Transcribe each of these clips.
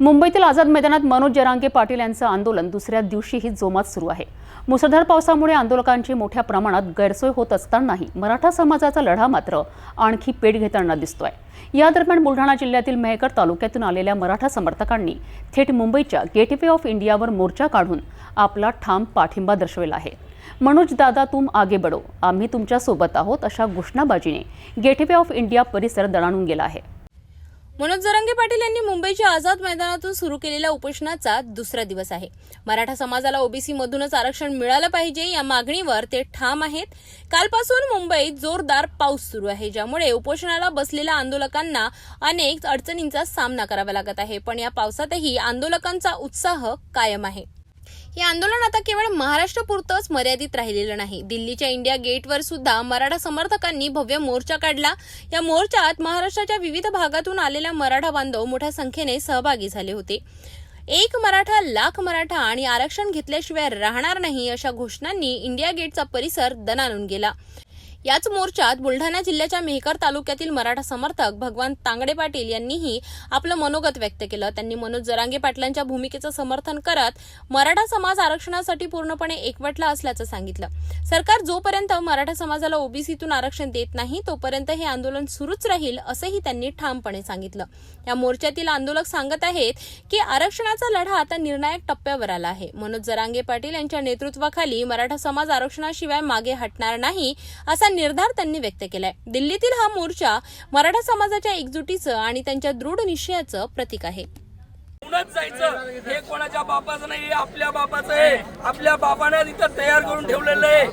मुंबईतील आझाद मैदानात मनोज जरांगे पाटील यांचं आंदोलन दुसऱ्या दिवशीही जोमात सुरू आहे. मुसळधार पावसामुळे आंदोलकांची मोठ्या प्रमाणात गैरसोय होत असतानाही मराठा समाजाचा लढा मात्र आणखी पेट घेताना दिसतोय. या दरम्यान बुलढाणा जिल्ह्यातील मेहकर तालुक्यातून आलेल्या मराठा समर्थकांनी थेट मुंबईच्या गेटवे ऑफ इंडियावर मोर्चा काढून आपला ठाम पाठिंबा दर्शविला आहे. मनोज दादा तुम आगे बडो आम्ही तुमच्यासोबत आहोत अशा घोषणाबाजीने गेटवे ऑफ इंडिया परिसर दणाणून गेला आहे. मनोज जरंगे पाटील यांनी मुंबईच्या आझाद मैदानातून सुरू केलेल्या उपोषणाचा दुसरा दिवस आहे. मराठा समाजाला ओबीसी मधूनच आरक्षण मिळालं पाहिजे या मागणीवर ते ठाम आहेत. कालपासून मुंबईत जोरदार पाऊस सुरू आहे ज्यामुळे उपोषणाला बसलेल्या आंदोलकांना अनेक अडचणींचा सामना करावा लागत आहे. पण या पावसातही आंदोलकांचा उत्साह कायम आहे. हे आंदोलन आता केवळ महाराष्ट्रापुरतंच मर्यादित राहिलेलं नाही. दिल्लीच्या इंडिया गेटवर सुद्धा मराठा समर्थकांनी भव्य मोर्चा काढला. या मोर्चात महाराष्ट्राच्या विविध भागातून आलेल्या मराठा बांधव मोठ्या संख्येने सहभागी झाले होते. एक मराठा लाख मराठा आणि आरक्षण घेतल्याशिवाय राहणार नाही अशा घोषणांनी इंडिया गेटचा परिसर दणानून गेला. याच मोर्चात बुलढाणा जिल्ह्याच्या मेहकर तालुक्यातील मराठा समर्थक भगवान तांगडे पाटील यांनीही आपलं मनोगत व्यक्त केलं. त्यांनी मनोज जरांगे पाटलांच्या भूमिकेचं समर्थन करत मराठा समाज आरक्षणासाठी पूर्णपणे एकवटला असल्याचं सांगितलं. सरकार जोपर्यंत मराठा समाजाला ओबीसीतून आरक्षण देत नाही तोपर्यंत हे आंदोलन सुरूच राहील असंही त्यांनी ठामपणे सांगितलं. या मोर्चातील आंदोलक सांगत आहेत की आरक्षणाचा लढा आता निर्णायक टप्प्यावर आला आहे. मनोज जरांगे पाटील यांच्या नेतृत्वाखाली मराठा समाज आरक्षणाशिवाय मागे हटणार नाही असा निर्धार त्यांनी व्यक्त केलाय. दिल्लीतील हा मोर्चा मराठा समाजाच्या एकजुटीचं आणि त्यांच्या दृढ निश्चयाचं प्रतीक आहे. जायचं. हे कोणाच्या बापाचं नाही आपल्या बापाचं आहे. आपल्या बापाने तिथं तयार करून ठेवलेलं आहे.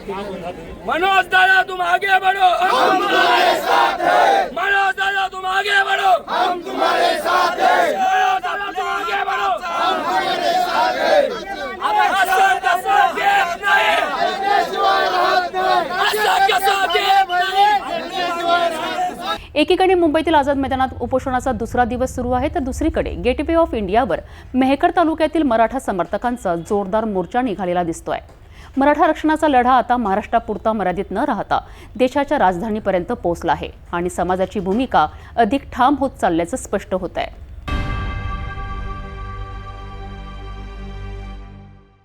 मनोज दादा तुम आगे बढ़ो हम तुम्हारे साथ हैं मनोज दादा तुम आगे बढ़ो हम तुम्हारे साथ हैं मनोज दादा तुम आगे बढ़ो हम तुम्हारे साथ हैं असं कसं देत नाही असं कसं देत नाही एकीकडे मुंबईतील आझाद मैदानात उपोषणाचा दुसरा दिवस सुरू आहे तर दुसरीकडे गेटवे ऑफ इंडियावर मेहकर तालुक्यातील मराठा समर्थकांचा जोरदार मोर्चा निघालेला दिसतोय. मराठा आरक्षणाचा लढा आता महाराष्ट्रापुरता मर्यादित न राहता देशाच्या राजधानीपर्यंत पोहोचला आहे आणि समाजाची भूमिका अधिक ठाम होत चालल्याचं स्पष्ट होत आहे